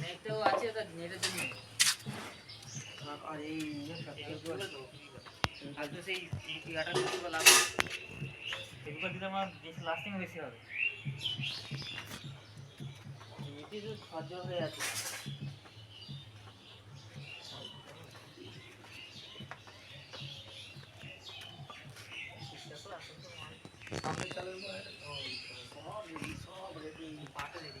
নেটও আছে তো নেটের জন্য আর এই আর তো সেই ইয়াটা দিতে লাগবে এগুলো দিলে আমার বেশি লাস্টিং বেশি হবে এটি তো সহ্য হয়ে আছে সামনে চালের পরে সব রেডি সব রেডি পাটা রেডি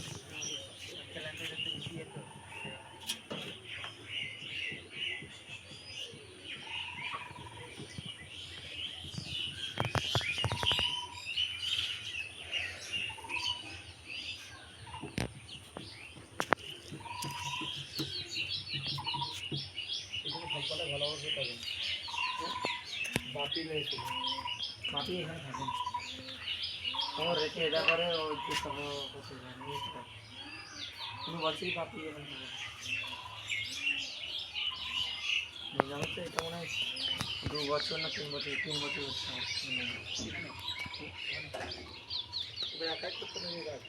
বাপি রয়েছে বাপি এখানে থাকেন তোমার রেখে এটা করে ওই যে সব করতে যায় নিউজটা কোনো বছরই বাপি এখানে থাকে বুঝলাম তো এটা মনে হয় দু বছর না তিন বছর তিন বছর হচ্ছে আমার মনে হয়। এবার একাই করতে নেই কাজ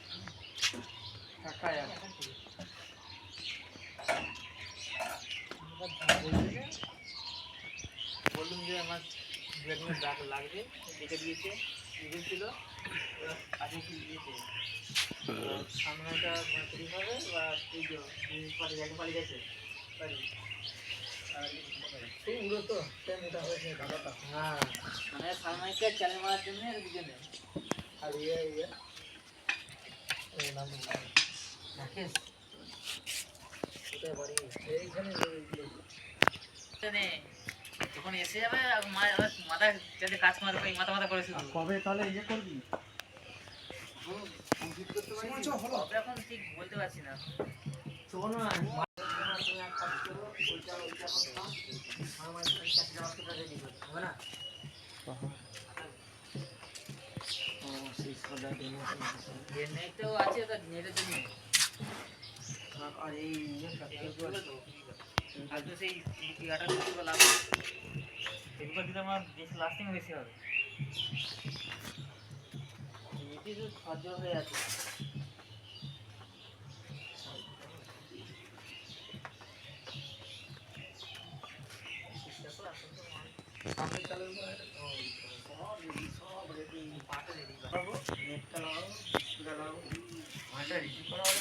একাই আমার দু এক মিনিট ডাক লাগবে দেখে দিয়েছে ছিল আগে কি দিয়েছে। সামনেটা তৈরি হবে বা এই যে পালিয়ে যাকে পালিয়ে গেছে দাদাটা। হ্যাঁ মানে সামনেটা চ্যানেল মারার জন্য দুজনে আর ইয়ে ইয়ে। এইখানে মানে এসে যাবে আর মা আবার মাথা যাতে কাজ মারবে মাথা মাথা করে শুধু। কবে তাহলে ইয়ে করবি? এখন ঠিক বলতে পারছি না। আছে নেটের জন্য। আর এই তো সেই ইয়াটা লাগবে এগুলো দিলে আমার বেশি লাস্টিং বেশি হবে এটি তো সহ্য হয়ে আছে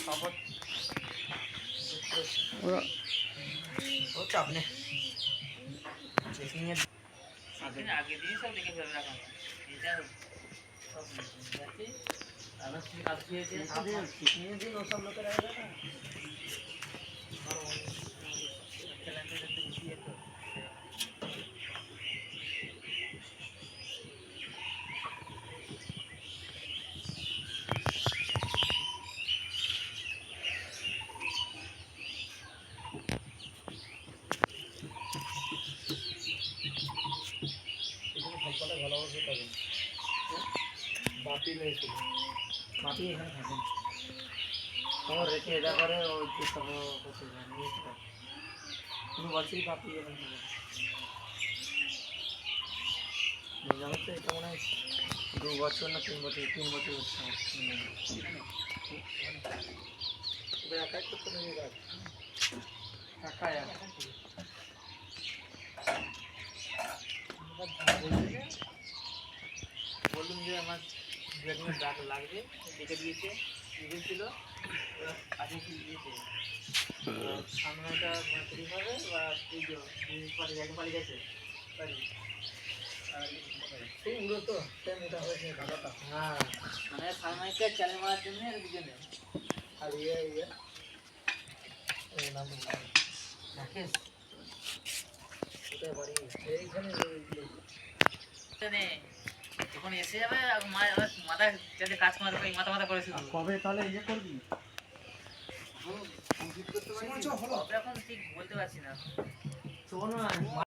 সামনে स्टॉप ने देखेंगे। आगे सब है। सब दिन सब लोग रहेगा বাপি রয়েছে বাপি এখানে থাকেন তোমার রেখে এটা করে ওই যে সব করতে যায় নিউজটা কোনো বছরই বাপি এখানে থাকে বুঝলাম তো এটা মনে হয় দু বছর না তিন বছর তিন বছর হচ্ছে আমার মনে হয়। এবার একাই করতে নেই কাজ একাই একা বললুম যে আমার এক ডাক লাগবে দেখে দিয়েছে ছিল আগে কি দিয়েছে। সামনেটা তৈরি হবে বা যে পালিয়ে গেছে আর সেই উড়ো তো সেই মোটা হয়েছে দাদাটা হ্যাঁ মানে সামনেটা চ্যানেল মারার জন্য আর দুজনে। আর ইয়ে ইয়ে। এই নাম রাকেশ। কোথায় বাড়ি? এইখানে যখন এসে যাবে আর মা আবার মাথা যাতে কাজ মারবে মাথা মাথা করে কবে তাহলে ইয়ে করবি? এখন ঠিক বলতে পারছি না। শোনো না